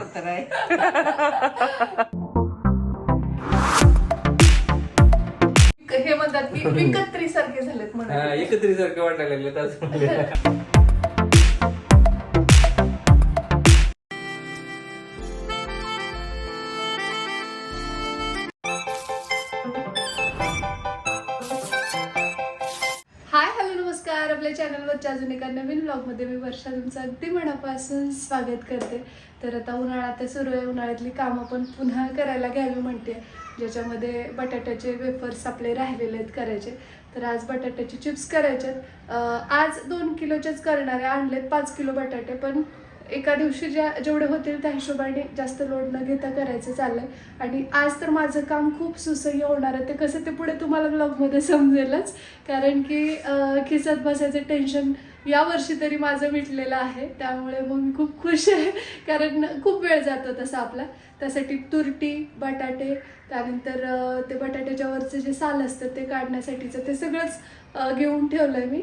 आहे हे म्हणतात की विकत्री सारखे झालेत हा, म्हणा. एकत्रित सारखं वाटायला लागलं तास हाय हॅलो नमस्कार. आपल्या चॅनलवरच्या अजून एका नवीन ब्लॉगमध्ये मी वर्षा तुमचं अगदी मनापासून स्वागत करते. तर आता उन्हाळा तर सुरू आहे उन्हाळ्यातली कामं पण पुन्हा करायला घ्यावी म्हणते. ज्याच्यामध्ये बटाट्याचे वेफर्स आपले राहिलेले आहेत करायचे. तर आज बटाट्याचे चिप्स करायचे आहेत. आज दोन किलोचेच करणारे आणलेत पाच किलो बटाटे पण एका दिवशी ज्या जेवढे होतील त्या हिशोबाने जास्त लोड न घेता करायचं चाललंय. आणि आज तर माझं काम खूप सुसह्य होणार आहे. ते कसं ते पुढे तुम्हाला ब्लॉगमध्ये समजेलच. कारण की खिचत बसायचं टेन्शन या वर्षी तरी माझं मिटलेलं आहे. त्यामुळे मग मी खूप खुश आहे. कारण खूप वेळ जातो तसा आपला. त्यासाठी तुरटी बटाटे त्यानंतर ते बटाट्याच्या वरचं जे साल असतं ते काढण्यासाठीचं ते सगळंच घेऊन घेऊन ठेवलंय मी.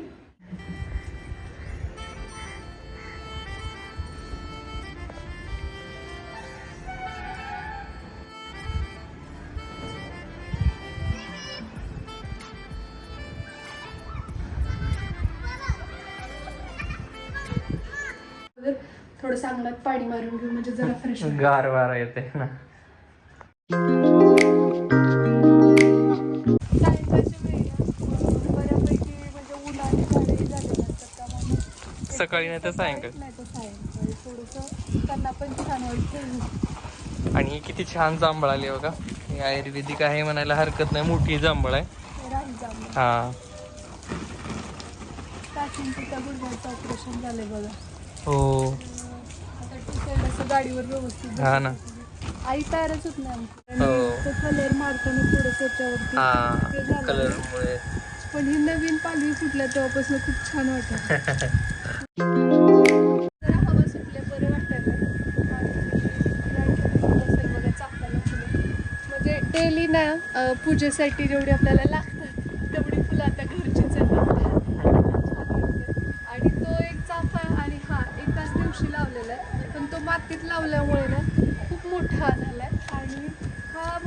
थोडं सांगण्यात पाणी मारून घेऊ म्हणजे जरा फ्रेश गार वारा येते ना. म्हणजे सकाळी नाही तर सायंकाळी. थोडंसं त्यांना पण छान वाटतं आणि ही किती छान जांभळ आली बघा. ही आयुर्वेदिक आहे म्हणायला हरकत नाही मोठी जांभळ आहे. हा ऑपरेशन झालंय बघा. हो. गाडीवर व्यवस्थित हा ना. आई तयारच होत नाही आमची. हो. कलर मारताना थोडं त्याच्यावरती हा ते झालं. कलर मुळे पण ही नवीन पालवी फुटल्या तेव्हापासून खूप छान वाटत जरा हवा सुटल्या बरं वाटायला म्हणजे डेली ना पूजेसाठी जेवढी आपल्याला लागतात तेवढी फुलं आता घरचीच येतात आणि तो एक चाफा आणि हा एकाच दिवशी लावलेला आहे पण तो मातीत लावल्यामुळे ना खूप मोठा झालाय आणि हा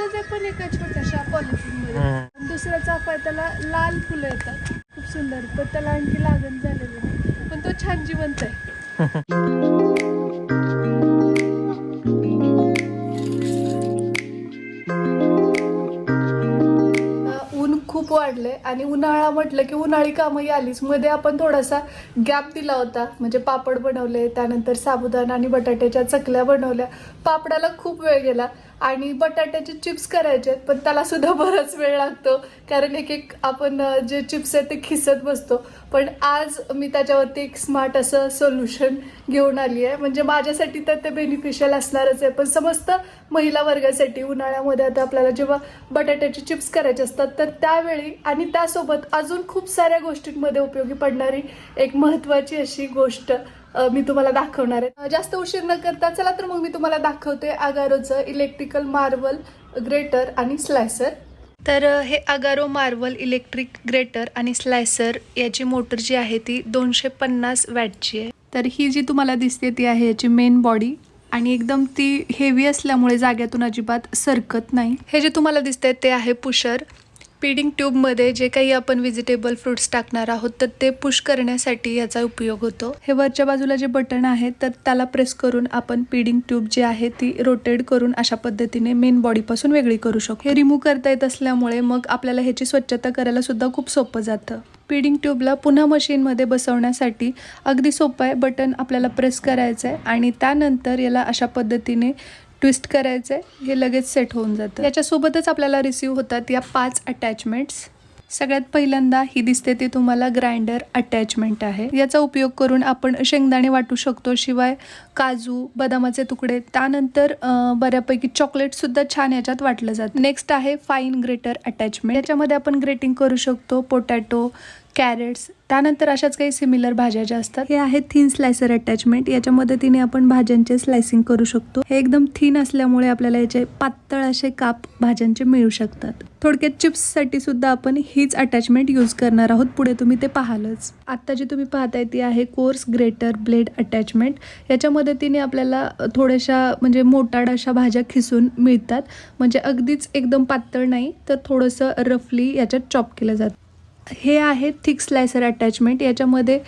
आहे पण एका छोट्याशा पॉलिथिनमध्ये. दुसरा चाफा आहे त्याला लाल फुलं येतात. खूप सुंदर. पण त्याला आणखी लागण झालेली नाही. पण तो छान जिवंत आहे. खूप वाढले आणि उन्हाळा म्हटलं की उन्हाळी कामही आलीच. मध्ये आपण थोडासा गॅप दिला होता. म्हणजे पापड बनवले त्यानंतर साबुदाणा आणि बटाट्याच्या चकल्या बनवल्या. पापडाला खूप वेळ गेला. आणि बटाट्याचे चिप्स करायचे आहेत, पण त्याला सुद्धा बराच वेळ लागतो. कारण एक एक आपण जे चिप्स आहेत ते खिसत बसतो. पण आज मी त्याच्यावरती एक स्मार्ट असं सोल्युशन घेऊन आली आहे. म्हणजे माझ्यासाठी तर ते बेनिफिशियल असणारच आहे. पण समस्त महिला वर्गासाठी उन्हाळ्यामध्ये आता आपल्याला जेव्हा बटाट्याचे चिप्स करायचे असतात तर त्यावेळी आणि त्यासोबत अजून खूप साऱ्या गोष्टींमध्ये उपयोगी पडणारी एक महत्त्वाची अशी गोष्ट मी तुम्हाला दाखवणार आहे. जास्त उशीर न करता चला तर मग मी तुम्हाला दाखवते अगारोचं इलेक्ट्रिकल मार्बल ग्रेटर आणि स्लायसर तर हे अगारो मार्वल इलेक्ट्रिक ग्रेटर आणि स्लायसर याची मोटर जी आहे ती दोनशे पन्नास वॅटची आहे. तर ही जी तुम्हाला दिसते ती आहे याची मेन बॉडी आणि एकदम ती हेवी असल्यामुळे जाग्यातून अजिबात सरकत नाही. हे जे तुम्हाला दिसतंय ते आहे पुशर पीडिंग ट्यूबमध्ये जे काही आपण व्हेजिटेबल फ्रुट्स टाकणार आहोत तर ते पुश करण्यासाठी याचा उपयोग होतो. हे वरच्या बाजूला जे बटन आहे तर त्याला प्रेस करून आपण पीडिंग ट्यूब जी आहे ती रोटेट करून अशा पद्धतीने मेन बॉडीपासून वेगळी करू शकतो. हे रिमूव्ह करता येत असल्यामुळे मग आपल्याला ह्याची स्वच्छता करायला सुद्धा खूप सोपं जातं. पीडिंग ट्यूबला पुन्हा मशीनमध्ये बसवण्यासाठी अगदी सोपं आहे. बटन आपल्याला प्रेस करायचं आहे आणि त्यानंतर याला अशा पद्धतीने ट्विस्ट करायचं आहे हे लगेच सेट होऊन जातं. याच्यासोबतच आपल्याला रिसीव होतात या पाच अटॅचमेंट्स सगळ्यात पहिल्यांदा ही दिसते ती तुम्हाला ग्राइंडर अटॅचमेंट आहे. याचा उपयोग करून आपण शेंगदाणे वाटू शकतो शिवाय काजू बदामाचे तुकडे त्यानंतर बऱ्यापैकी चॉकलेटसुद्धा छान याच्यात वाटलं जातं. नेक्स्ट आहे फाईन ग्रेटर अटॅचमेंट याच्यामध्ये आपण ग्रेटिंग करू शकतो पोटॅटो कॅरेट्स त्यानंतर अशाच काही सिमिलर भाज्या ज्या असतात हे आहे थिन स्लायसर अटॅचमेंट याच्या मदतीने आपण भाज्यांचे स्लायसिंग करू शकतो. हे एकदम थिन असल्यामुळे आपल्याला याचे पातळ असे काप भाज्यांचे मिळू शकतात. थोडक्यात चिप्ससाठी सुद्धा आपण हीच अटॅचमेंट यूज करणार आहोत. पुढे तुम्ही ते पाहालच. आता जी तुम्ही पाहताय ती आहे कोर्स ग्रेटर ब्लेड अटॅचमेंट याच्या मदतीने आपल्याला थोड्याशा म्हणजे मोटाड अशा भाज्या खिसून मिळतात. म्हणजे अगदीच एकदम पातळ नाही तर थोडंसं रफली याच्यात चॉप केलं जातं. हे आहे थिक स्लायसर अटॅचमेंट. याच्यामध्ये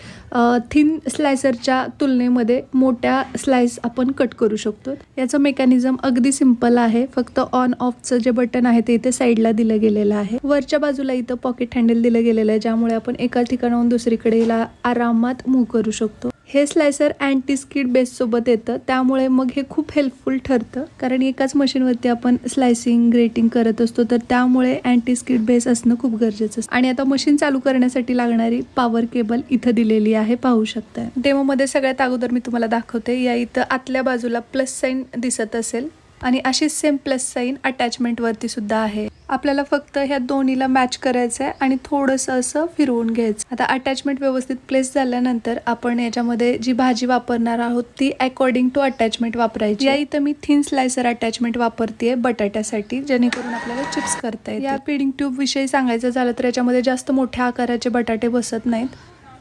थिन स्लायसरच्या तुलनेमध्ये मोठ्या स्लाइस आपण कट करू शकतो. याचं मेकॅनिझम अगदी सिंपल आहे. फक्त ऑन ऑफचं जे बटन आहे ते इथे साईडला दिलं गेलेलं आहे. वरच्या बाजूला इथं पॉकेट हँडल दिलं गेलेलं आहे ज्यामुळे आपण एका ठिकाणाहून दुसरीकडे आरामात मूव्ह करू शकतो. हे स्लायसर अँटी स्किड बेससोबत येतं. त्यामुळे मग हे खूप हेल्पफुल ठरतं. कारण एकाच मशीनवरती आपण स्लायसिंग ग्रेटिंग करत असतो तर त्यामुळे अँटी स्किड बेस असणं खूप गरजेचं असतं. आणि आता मशीन चालू करण्यासाठी लागणारी पॉवर केबल इथं दिलेली आहे पाहू शकताय. डेमोमध्ये सगळ्यात अगोदर मी तुम्हाला दाखवते. या इथं आतल्या बाजूला प्लस साईन दिसत असेल. आणि अशीच सेम प्लस साईन अटॅचमेंट वरती सुद्धा आहे. आपल्याला फक्त ह्या दोन्हीला मॅच करायचं आहे आणि थोडंसं असं फिरवून घ्यायचं. आता अटॅचमेंट व्यवस्थित प्लेस झाल्यानंतर आपण याच्यामध्ये जी भाजी वापरणार आहोत ती अकॉर्डिंग टू अटॅचमेंट वापरायची. या इथं मी थिन स्लायसर अटॅचमेंट वापरते बटाट्यासाठी जेणेकरून आपल्याला चिप्स करता येईल या फिडिंग ट्यूब विषयी सांगायचं झालं तर याच्यामध्ये जास्त मोठ्या आकाराचे बटाटे बसत नाहीत.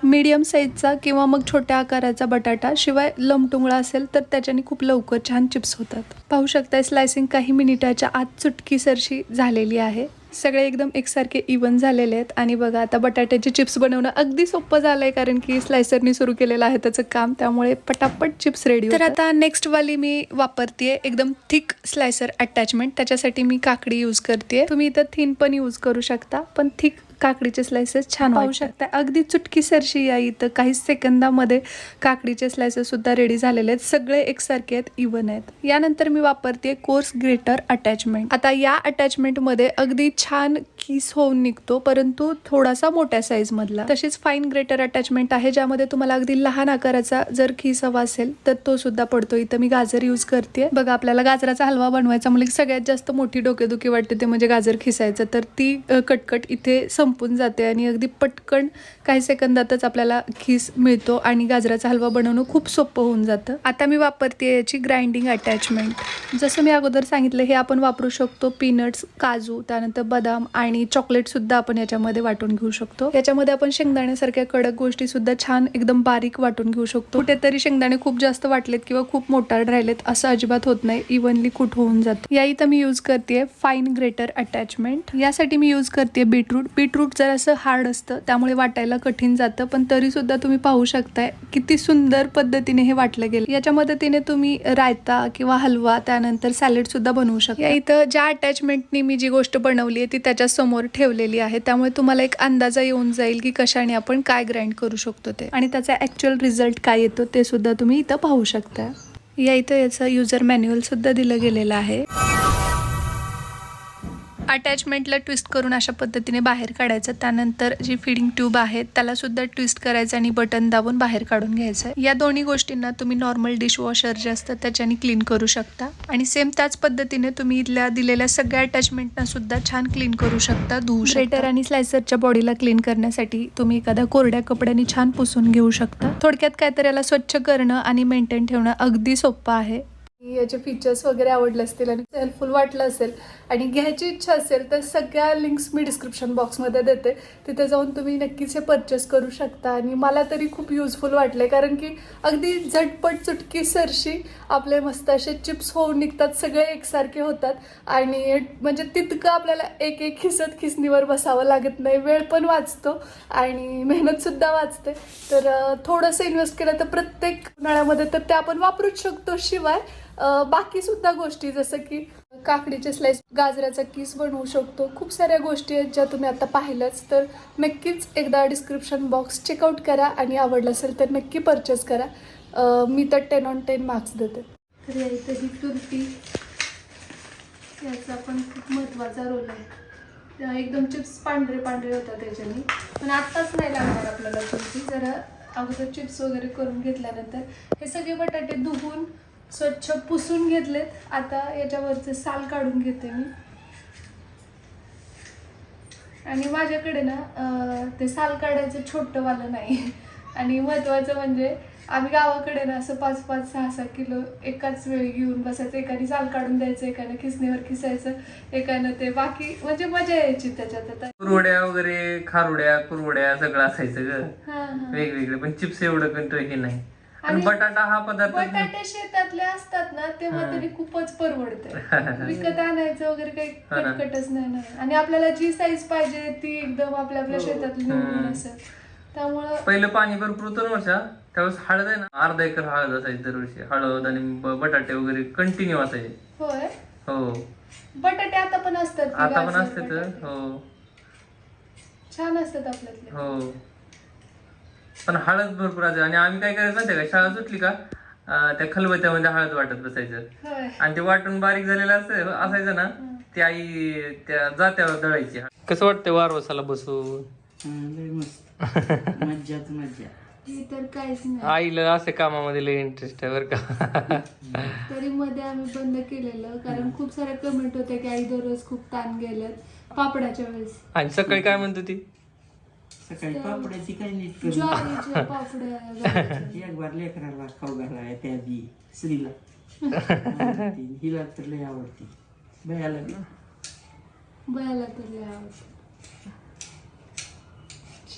मीडियम साईजचा किंवा मग छोट्या आकाराचा बटाटा शिवाय लमटुंगळा असेल तर त्याच्याने खूप लवकर छान चिप्स होतात. पाहू शकता स्लायसिंग काही मिनिटाच्या आत चुटकीसरशी झालेली आहे. सगळे एकदम एकसारखे इवन झालेले आहेत. आणि बघा आता बटाट्याचे चिप्स बनवणं अगदी सोपं झालं आहे कारण की स्लायसरनी सुरू केलेलं आहे त्याचं काम. त्यामुळे पटापट चिप्स रेडी तर आता नेक्स्ट वाली मी वापरते एकदम थिक स्लायसर अटॅचमेंट त्याच्यासाठी मी काकडी यूज करते तुम्ही इथं थिन पण यूज करू शकता पण थिक काकडीचे स्लायसेस छान पाहू शकता. अगदी चुटकी सरशी या इथं. काही सेकंदामध्ये काकडीचे स्लायसेस सुद्धा रेडी झालेले आहेत. सगळे एकसारखे आहेत इवन आहेत. यानंतर मी वापरते कोर्स ग्रेटर अटॅचमेंट आता या अटॅचमेंटमध्ये अगदी छान किस होऊन निघतो परंतु थोडासा मोठ्या साईज मधला. तशीच फाईन ग्रेटर अटॅचमेंट आहे ज्यामध्ये तुम्हाला अगदी लहान आकाराचा जर खिस हवा असेल तर तो सुद्धा पडतो. इथं मी गाजर यूज करते बघा आपल्याला गाजराचा हलवा बनवायचा म्हणजे सगळ्यात जास्त मोठी डोकेदुखी वाटते ते म्हणजे गाजर खिसायचं. तर ती कटकट इथे संपून जाते आणि अगदी पटकन काही सेकंदातच आपल्याला खीस मिळतो आणि गाजराचा हलवा बनवणं खूप सोपं होऊन जातं. आता मी वापरते याची ग्राइंडिंग अटॅचमेंट जसं मी अगोदर सांगितलं हे आपण वापरू शकतो पीनट्स काजू त्यानंतर बदाम आणि चॉकलेट सुद्धा आपण याच्यामध्ये वाटून घेऊ शकतो. याच्यामध्ये आपण शेंगदाण्यासारख्या कडक गोष्टी सुद्धा छान एकदम बारीक वाटून घेऊ शकतो. कुठेतरी शेंगदाणे खूप जास्त वाटलेत किंवा खूप मोटार राहिलेत असं अजिबात होत नाही इव्हनली कुठ होऊन जातं. या इथं मी यूज करते फाईन ग्रेटर अटॅचमेंट यासाठी मी यूज करते बीटरूट बीटरूट जर असं हार्ड असतं त्यामुळे वाटायला कठीण जातं. पण तरीसुद्धा तुम्ही पाहू शकताय किती सुंदर पद्धतीने हे वाटलं गेलं. याच्या मदतीने तुम्ही रायता किंवा हलवा त्यानंतर सॅलडसुद्धा बनवू शकता. इथं ज्या अटॅचमेंटनी मी जी गोष्ट बनवली आहे ती त्याच्यासमोर ठेवलेली आहे. त्यामुळे तुम्हाला एक अंदाजा येऊन जाईल की कशाने आपण काय ग्राइंड करू शकतो ते. आणि त्याचा ॲक्च्युअल रिझल्ट काय येतो ते सुद्धा तुम्ही इथं पाहू शकता. या इथं याचं युजर मॅन्युअलसुद्धा दिलं गेलेलं आहे. अटॅचमेंटला ट्विस्ट करून अशा पद्धतीने बाहेर काढायचं. त्यानंतर जी फिडिंग ट्यूब आहे त्याला सुद्धा ट्विस्ट करायचं आणि बटन दाबून बाहेर काढून घ्यायचं. या दोन्ही गोष्टींना तुम्ही नॉर्मल डिशवॉशर जे असतं त्याच्याने क्लीन करू शकता. आणि सेम त्याच पद्धतीने तुम्ही इथल्या दिलेल्या सगळ्या अटॅचमेंटना सुद्धा छान क्लीन करू शकता धुवू ग्रेटर आणि स्लायसरच्या बॉडीला क्लीन करण्यासाठी तुम्ही एखाद्या कोरड्या कपड्याने छान पुसून घेऊ शकता. थोडक्यात काय तर याला स्वच्छ करणं आणि मेंटेन ठेवणं अगदी सोपं आहे. याचे फीचर्स वगैरे आवडले असतील आणि हेल्पफुल वाटलं असेल आणि घ्यायची इच्छा असेल तर सगळ्या लिंक्स मी डिस्क्रिप्शन बॉक्समध्ये देते. तिथे जाऊन तुम्ही नक्कीच हे परचेस करू शकता. आणि मला तरी खूप युजफुल वाटले कारण की अगदी झटपट चुटकी सरशी आपले मस्त असे चिप्स होऊन निघतात सगळे एकसारखे होतात. आणि म्हणजे तितकं आपल्याला एक एक खिसत खिसणीवर बसावं लागत नाही. वेळ पण वाचतो आणि मेहनतसुद्धा वाचते. तर थोडंसं इन्व्हेस्ट केलं तर प्रत्येक उन्हाळ्यामध्ये तर ते आपण वापरूच शकतो शिवाय. बाकी सुद्धा गोष्टी जसं की काकडीचे स्लाइस गाजराचा किस बनवू शकतो. खूप साऱ्या गोष्टी आहेत ज्या तुम्ही आता पाहिल्याच. तर नक्कीच एकदा डिस्क्रिप्शन बॉक्स चेकआउट करा आणि आवडलं असेल तर नक्की परचेस करा. मी तर टेन ऑन टेन मार्क्स देते. तर या ही तुरटी याचा पण खूप महत्त्वाचा रोल आहे. एकदम चिप्स पांढरे पांढरे होतात त्याच्याने. पण आत्ताच नाही लागणार आपल्याला तुरटी जरा अगोदर चिप्स वगैरे करून घेतल्यानंतर हे सगळे बटाटे धुवून स्वच्छ पुसून घेतलेत. आता याच्यावरचे साल काढून घेते मी. आणि माझ्याकडे ना ते साल काढायचं छोटं वालं नाही. आणि महत्वाचं म्हणजे आम्ही गावाकडे ना असं पाच पाच सहा सहा किलो एकाच वेळी घेऊन बसायचं. एकाने साल काढून द्यायचं एकाने खिसणीवर खिसायचं एकानं ते बाकी म्हणजे मजा यायची त्याच्यात आता. कुरवड्या वगैरे खारुड्या कुरवड्या सगळं असायचं ग. वेगवेगळे पण चिप्स एवढं कंट्रोल हे नाही. आणि बटाटा हा पदार्थ बटाटे शेतातले असतात ना तेव्हा तरी खूपच परवडते. विकत आणायचं वगैरे काही हा. कटकटच नाही ना. आणि आपल्याला जी साईज पाहिजे ती एकदम आपल्या आपल्या शेतातली निवडून त्यामुळं पहिलं पाणी भरपूर होतं ना वर्षा. त्यावेळेस हळद आहे ना अर्धा एकर हळद असायची दरवर्षी. हळद आणि बटाटे वगैरे कंटिन्यू असायचे. होय? हो. बटाटे आता पण असतात आता पण गाजर, असते तर बटाटे. हो. छान असतात आपल्यातले. हो. पण हळद भरपूर असायची आणि आम्ही काय करायचं माहितीये का? शाळा सुटली का अं, त्या खलबत्त्यामध्ये हळद वाटत बसायचं. होय. आणि ते वाटून बारीक झालेलं असं असायचं ना ती आई त्या जात्यावर दळायची. कसं वाटतं वारवसाला बसून? लय मस्त. मज्जाच मज्जा. हे तर काहीच नाही. आईला असे कामामध्ये लय इंटरेस्ट आहे बरं का. तरी मध्ये आम्ही बंद केलेलं कारण खूप साऱ्या कमेंट होत्या की आई दररोज खूप ताण गेल्यात पापडाच्या वेळेस. आणि सकाळी काय म्हणतो ती सकाळी पापड्याची काही नीट करून ज्वारीच्या पापड्या घालायच्या. एक बार लेकराला खाऊ घालाय त्या बी स्त्रीला आवडती. हिला तर लय आवडती भयाला बी. बयाला तर लय आवडतं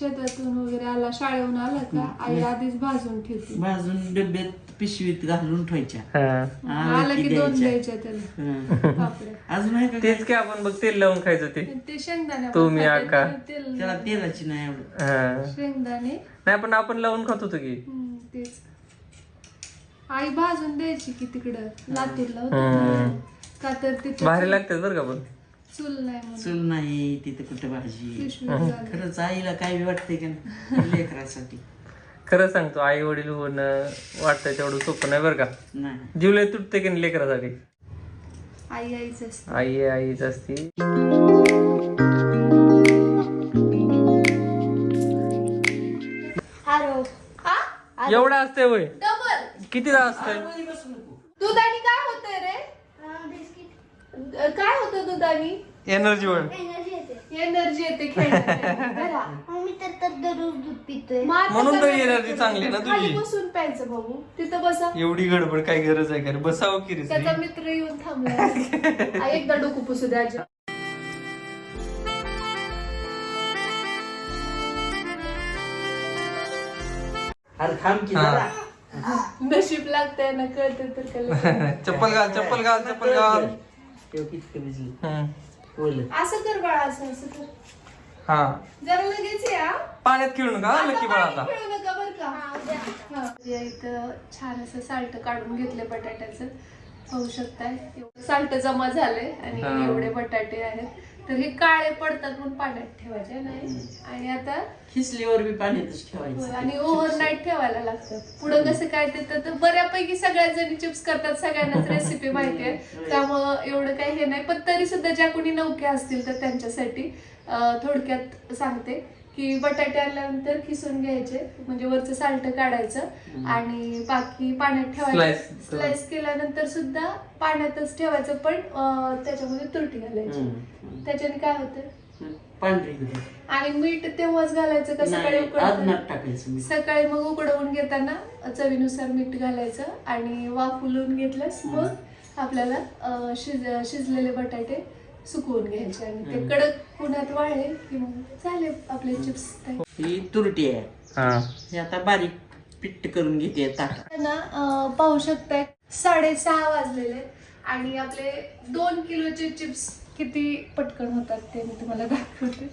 शेतातून वगैरे आला शाळेहून आला का आई आधीच भाजून ठेवते. भाजून डब्यात पिशवीत घालून ठेवायच्या. आला आलं की दोन द्यायच्या. त्याला. हं. पापड्या अजून आहे का तेच की आपण बघ तेल लावून खायचं ते. ते शेंगदाणे आपण तुम्ही आका. तेल त्याला तेलाची नाही आवडत. हा. शेंगदाणे. नाही पण आपण लावून खात होतो की. हम्म, तेच. आई भाजून द्यायची की तिकडं. लातूरला होतं. ना. का तर तिथे भारी लागतात बरं का पण. चूल नाही म्हणून. चूल नाही तिथं कुठं भाजी. खरंच आईला काय बी वाटतंय का नाही? लेकरासाठी. खरं सांगतो आई वडील होणं वाटतं तेवढं सोपं नाही बरं का. नाही. जीव लय तुटते की नाही लेकरासाठी? आई आईच असते. आई आईच असती. एवढं असते वय. डबल कितीदा असतंय दुधानी काय होतंय रे अ, काय होतं दुधानी एनर्जी वन एनर्जी येते. खेळण्यात. मी तर तर दररोज दूध पितोय. मग आता म्हणून तर करायचं एनर्जी चांगली आहे ना खाली तुझी? बसून प्यायचं भाऊ. तिथं बसा. एवढी गडबड काय गरज आहे का रे? बसावं की रे त्याचा मित्र येऊन थांबला. आ, एकदा डोकं पुसू द्या आजी. अरे थांब की जरा. नशीब लागतंय ना कळते तर कळलं. चप्पल घाल चप्पल घाल चप्पल घाल. असं कर बाळा असं असं कर. हा. जरा लगेच या पाण्यात खेळू नका हा, लकी बाळा आता. पाणी खेळू नका बरं का. हा. या इथं छान असं साल्ट काढून घेतले बटाट्याचं. पाहू शकताय. साल्ट जमा झालंय आणि हा. एवढे बटाटे आहेत. तर हे काळे पडतात म्हणून पाण्यात ठेवायचे नाही? आणि आता खिसलीवर बी पाण्यातच ठेवायचं. आणि ओव्हरनाईट ठेवायला लागतं. पुढं कसं काय ते तर बऱ्यापैकी सगळ्याच जणी चिप्स करतात सगळ्यांनाच रेसिपी माहिती आहे. त्यामुळं एवढं काही हे नाही. पण तरी सुद्धा ज्या कोणी नौक्या असतील तर त्यांच्यासाठी थोडक्यात सांगते. की बटाटे आणल्यानंतर खिसून घ्यायचे म्हणजे वरचं साल्ट काढायचं आणि बाकी पाण्यात ठेवायचं Slice. स्लाइस केल्यानंतर सुद्धा पाण्यातच ठेवायचं पण अं, त्याच्यामध्ये तुरटी घालायची हम्म. त्याच्याने काय होतं पांढरी. आणि मीठ तेव्हाच घालायचं का सकाळी नाही? आदनात टाकायचं मी सकाळी मग उकडवून घेताना चवीनुसार मीठ घालायचं आणि वाफुलून घेतलंस मग आपल्याला अं, शिज शिजलेले बटाटे सुकवून घ्यायचे आणि ते कडक उन्हात वाळले की मग झाले आपले चिप्स ही तुरटी आहे. हा. हे आता बारीक पिट्ट करून घेते ताटात ना अं, पाहू शकताय. साडेसहा वाजलेले आहेत आणि आपले दोन किलोचे चिप्स किती पटकन होतात ते मी तुम्हाला दाखवते.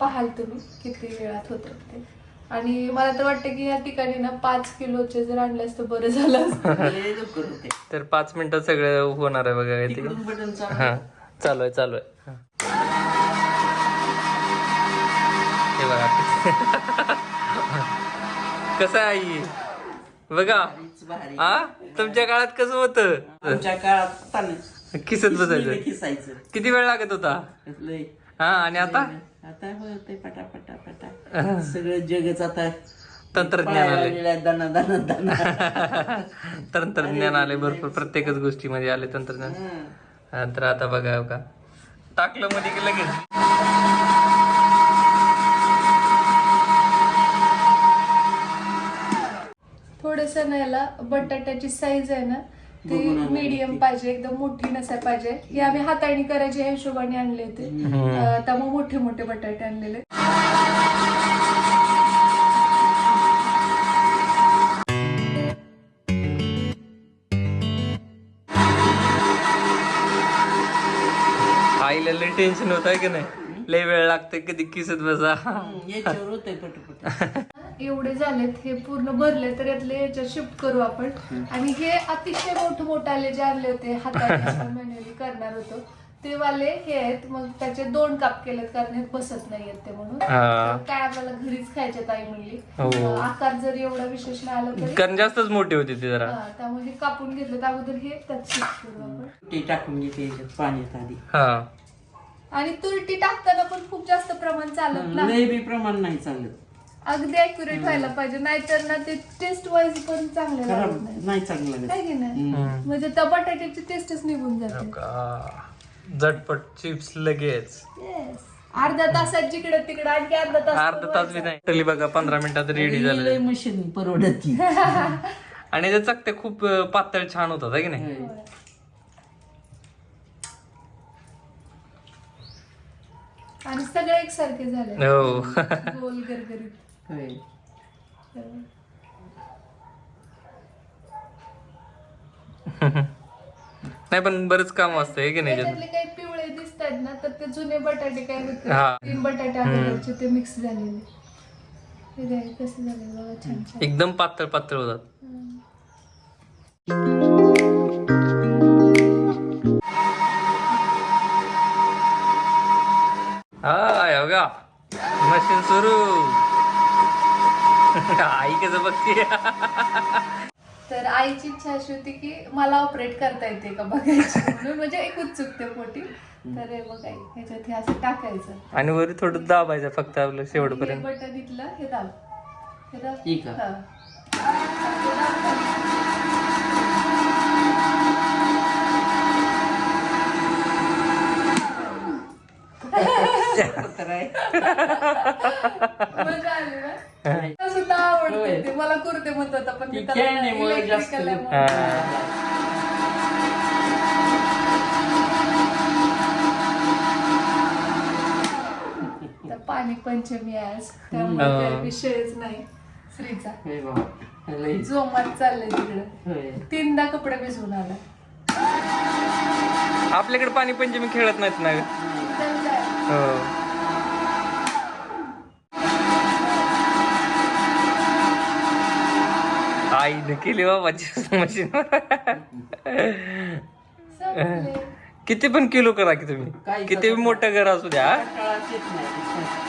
पाहाल तुम्ही किती वेळात होतात ते. आणि मला तर वाटतं की या ठिकाणी ना पाच किलोचे जर आणलेस तर बरं झालं असतं. तर पाच मिनिटात सगळं होणार आहे बघा हा. चालू आहे चालू आहे. हा. बघा. कसं आहे आई? बघा. हा तुमच्या काळात कसं होतं? आमच्या काळात. किसत बसायचं. किती वेळ लागत होता? हा आणि आता? आता होतंय पटा पटा पटा सगळं जगच आता तंत्रज्ञान आले पळालेलं आहे, दाना दाना दाना. तंत्रज्ञान आले भरपूर प्रत्येकच गोष्टीमध्ये आले तंत्रज्ञान. तर आता बघा का टाकलं मध्ये की लगेच? थोडस ना याला बटाट्याची साईज आहे ना ती. मीडियम पाहिजे एकदम मोठी नसाय पाहिजे. हे आम्ही हाताने करायचे ह्या हिशोबाने आणले होते. अं, त्यामुळे मोठे मोठे बटाटे आणलेले. आईला लय टेन्शन होत आहे की नाही? लय वेळ लागते कधी किसत बसा. याच्यावर होतंय पटपट. एवढे झालेत हे पूर्ण भरले तर यातले याच्यात शिफ्ट करू आपण. आणि हे अतिशय मोठे मोठे आले जे आणले होते हाताने मॅन्युअली करणार होतो. ते वाले हे आहेत मग त्याचे दोन काप केलेत कारण हे बसत नाहीयेत ते म्हणून. हा. काय आपल्याला घरीच खायचे ताई म्हणली. हो. आकार जरी एवढा विशेष नाही आला तरी. कारण जास्तच मोठे होते ते जरा. हा, त्यामुळे हे कापून घेतलं अगोदर हे त्यात शिफ्ट करू आपण. ते टाकून घेते याच्यात पाण्यात आधी. हा. आणि तुरटी टाकताना पण खूप जास्त प्रमाण चालत नाही. लय बी प्रमाण नाही चालत. अगदी अॅक्युरेट व्हायला पाहिजे. नाहीतर ना ते टेस्ट वाईज पण चांगले लागत नाही. नाही चांगलं लागत. काय की नाही. म्हणजे त्या बटाट्याची टेस्टच निघून जाते. का झटपट चिप्स लगेच. Yes. अर्धा तासात जिकडे तिकडे आणखी अर्धा तास अर्धा तास बी नाही. बघा पंधरा मिनिटात रेडी झालं लय मशीन परवडत. आणि ते चकते खूप अं, पातळ छान होतात है की नाही? आणि सगळे एकसारखे झाले. हो. गोल गरगरीत. होय. नाही पण बरंच काम असतं है की नाही? त्याच्यातले काही पिवळे दिसतात ना तर ते जुने बटाटे काय होते हा. तीन बटाटे अगोदरचे ते मिक्स झालेले. हे काय कसे झाले बघा छान छान. एकदम पातळ पातळ होतात. हम्म. हा बघा. मशीन सुरू. आई कसं बघते तर आईची इच्छा अशी होती की मला ऑपरेट करता येते का बघायची म्हणून म्हणजे एक उत्सुकते पोटी तर हे बघ आई ह्याच्यात हे असं टाकायचं आणि वर थोडं दाबायचं फक्त आपलं शेवटपर्यंत बटन इथलं हे दाब हे दाब ठीक आहे. हा. हे दाब. तर आहे. मजा आली ना मला सुद्धा आवडते ते. मला कुर्ते म्हणत होता पण ती मी त्याला खेळण्यामुळे जास्त electrical आहे हा. म्हणून. तर पाणी पंचमी आहे आज. त्यामुळे. काही विषयच नाही. श्रीचा. होय बाबा लय जोमात चाललंय तिकडे. होय. तीनदा कपडे भिजवून आला. आपल्याकडे पाणी पंचमी खेळत नाहीत ना ग. हो. आईने केली बाबाची मशीन. किती पण किलो करा की तुम्ही. किती बी मोठं घर असू द्या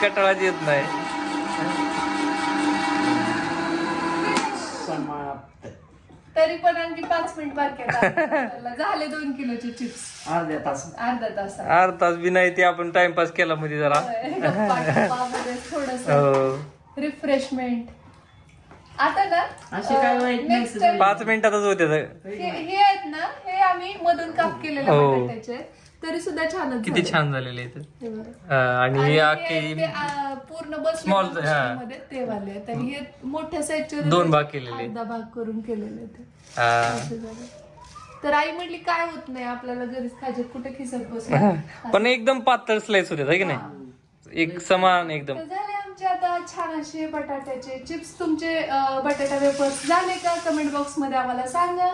कंटाळाच येत नाही. तरी पण आणखी पाच मिनिट बाकी. झाले दोन किलोचे चिप्स अर्ध्या तास. अर्धा तास अर्धा तास बी नाही ते आपण टाइमपास केला मध्ये जरा. थोडस हो. रिफ्रेशमेंट आता ना असे काय वाईट नाही नेक्स्ट सगळे. पाच मिनिटातच होते ते. हे हे आहेत ना हे आम्ही मधून काप केलेले हो. बटाट्याचे तरी सुद्धा छानच किती झाले. छान झालेले इथे बघा. आणि आणि हे हे- अख्खे ते, आ, पूर्ण Small, हा. machine मध्ये ते वाले आहेत. आणि हे मोठ्या साईजचे दोन भाग केलेले. अर्धा भाग करून केलेले ते. असं झालं. तर आई म्हटली काय होत नाही आपल्याला घरीच खायचे कुठे खिसत बसला पण एकदम पातळ स्लाइस होते है की नाही एक समान एकदम तर झाले आमचे आता छान असे बटाट्याचे चिप्स तुमचे बटाटा वेपर्स झाले का? कमेंट बॉक्समध्ये आम्हाला सांगा.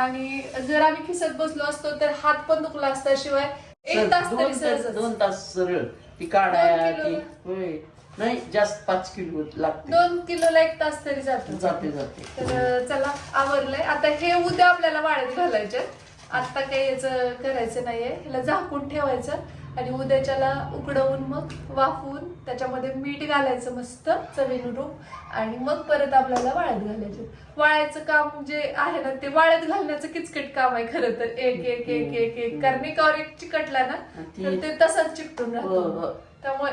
आणि जर आम्ही खिसत बसलो असतो तर हात पण दुखला असता शिवाय एक तास तरी सहजच. दोन तास सरळ. ती दोन. होय. नाही जास्त पाच किलो लागते. दोन किलोला एक तास तरी जातो. जाते जाते. तर चला आवरलंय. आता हे उद्या आपल्याला वाळत घालायचे. आता काही याचं करायचं नाहीये. ह्याला झाकून ठेवायचं. आणि उद्याच्याला उकडवून मग वाफवून त्याच्यामध्ये मीठ घालायचं मस्त चवीनुरूप. आणि मग परत आपल्याला वाळत घालायचे. वाळायचं काम जे आहे ना ते वाळत घालण्याचं किचकट काम आहे खरं तर. एक एक एक एक एक. कारण एकावर एक चिकटला ना तर ते तसंच चिकटून हो, हो. राहतो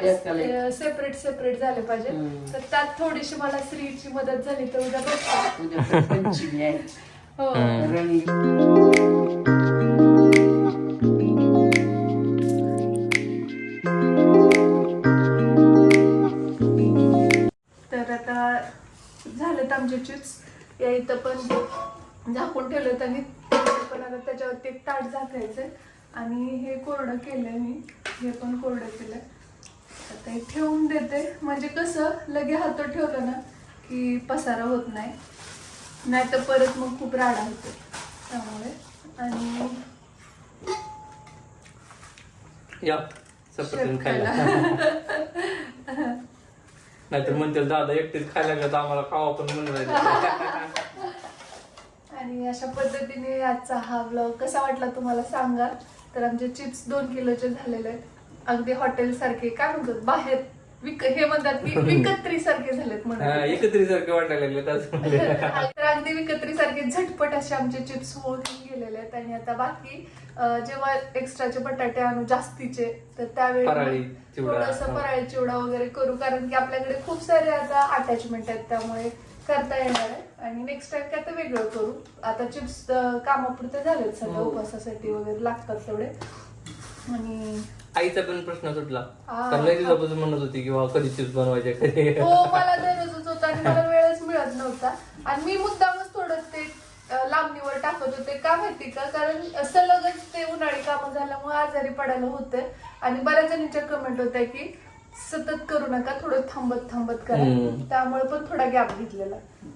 एकाला त्यामुळे सेपरेट सेपरेट झाले पाहिजे. तर त्यात थोडीशी मला स्त्रीची मदत झाली तर उद्या बघतो आहे. हो. चिप्स या इथं पण झाकून ठेवलं त्यांनी पण आता त्याच्यावरती एक ताट झाकायचंय. आणि हे कोरडं केलंय मी. हे पण कोरडं केलंय. आता हे ठेवून देते. म्हणजे कसं लगे हातात ठेवलं ना की पसारा होत नाही. नाही तर परत मग खूप राडा होतो. त्यामुळे. आणि या. खायला. नाहीतर म्हणतील दादा एकटेच खायला लागलं तर आम्हाला खावा पण म्हणून राहिले. आणि अशा पद्धतीने आजचा हा ब्लॉग कसा वाटला तुम्हाला सांगा तर आमचे चिप्स दोन किलोचे झालेले आहेत. अगदी हॉटेल सारखे काय म्हणतात बाहेर. विक हे म्हणतात की विकत्री सारखे झालेत म्हणून एकत्रित सारखे वाटायला लागले तर तर अगदी विकत्री सारखे झटपट असे आमचे चिप्स होऊन गेलेले आहेत. आणि आता बाकी अं, जेव्हा एक्स्ट्राचे बटाटे आणू जास्तीचे तर त्यावेळी फराळी चिवडा, थोडस हा. फराळी चिवडा वगैरे करू. कारण की आपल्याकडे खूप सारे आता अटॅचमेंट आहेत त्यामुळे करता येणार आहे. आणि नेक्स्ट टाइम काय तर वेगळं करू. आता चिप्स कामापुरते झालेत सगळं हो. उपवासासाठी वगैरे लागतात तेवढे. आणि आईचा पण प्रश्न सुटला. हा. कारण लई दिवसापासून म्हणत होती की कधी चिप्स बनवायचे कधी हो मला दररोजच होता आणि मला वेळच मिळत नव्हता. आणि मी मुद्दामच थोडं ते अं, लांबणीवर टाकत होते. का माहिती का? कारण सलगच ते उन्हाळी कामं झाल्यामुळे आजारी पडायला होते. आणि बऱ्याच जणींच्या कमेंट होत्या की सतत करू नका थोडं थांबत थांबत करा. हम्म. त्यामुळे पण थोडा गॅप घेतलेला.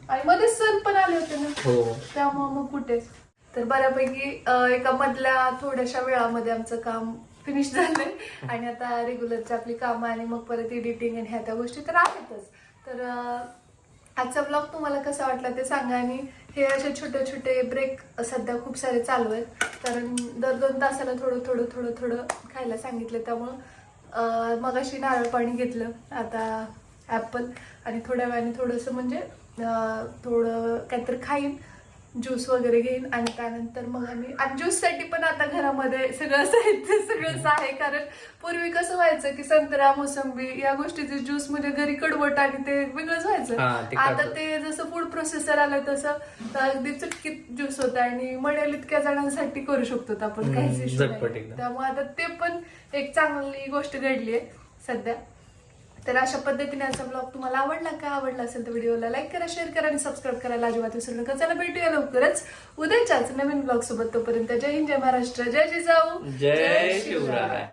आणि मध्ये सण पण आले होते ना. हो. त्यामुळे मग कुठे? तर बऱ्यापैकी एका मधल्या थोड्याशा वेळामध्ये आमचं काम फिनिश झालंय. आणि आता रेग्युलरची आपली कामं आणि मग परत एडिटिंग आणि ह्या त्या गोष्टी तर आहेतच. तर आजचा ब्लॉग तुम्हाला कसा वाटला ते सांगा आणि हे असे छोटे छोटे ब्रेक सध्या खूप सारे चालू आहेत. कारण दर दोन तासाला थोडं थोडं थोडं थोडं खायला सांगितलं. त्यामुळं मग मगाशी नारळ पाणी घेतलं आता ॲपल आणि थोड्या वेळाने थोडंसं म्हणजे थोडं काहीतरी खाईन. ज्यूस वगैरे घेईन आणि त्यानंतर मग आम्ही आणि ज्यूससाठी पण आता घरामध्ये सगळं साहित्य सगळंच आहे कारण पूर्वी कसं व्हायचं की संत्रा मोसंबी या गोष्टीचे ज्यूस म्हणजे घरी कडवट आणि ते वेगळंच व्हायचं आता. ते जसं फूड प्रोसेसर आलं तसं अगदी चटकीत ज्यूस होत आणि मळेल इतक्या जणांसाठी करू शकतो आपण काहीच. एकदम. त्यामुळे आता ते पण एक चांगली गोष्ट घडली आहे सध्या तर अशा पद्धतीने आजचा ब्लॉग तुम्हाला आवडला का? आवडला असेल तर व्हिडिओला लाईक करा शेअर करा आणि सबस्क्राईब करायला अजिबात विसरू नका. चला भेटूया लवकरच उद्याच्याच नवीन ब्लॉग सोबत. तोपर्यंत जय हिंद जय महाराष्ट्र जय जिजाऊ. जय शिवराय.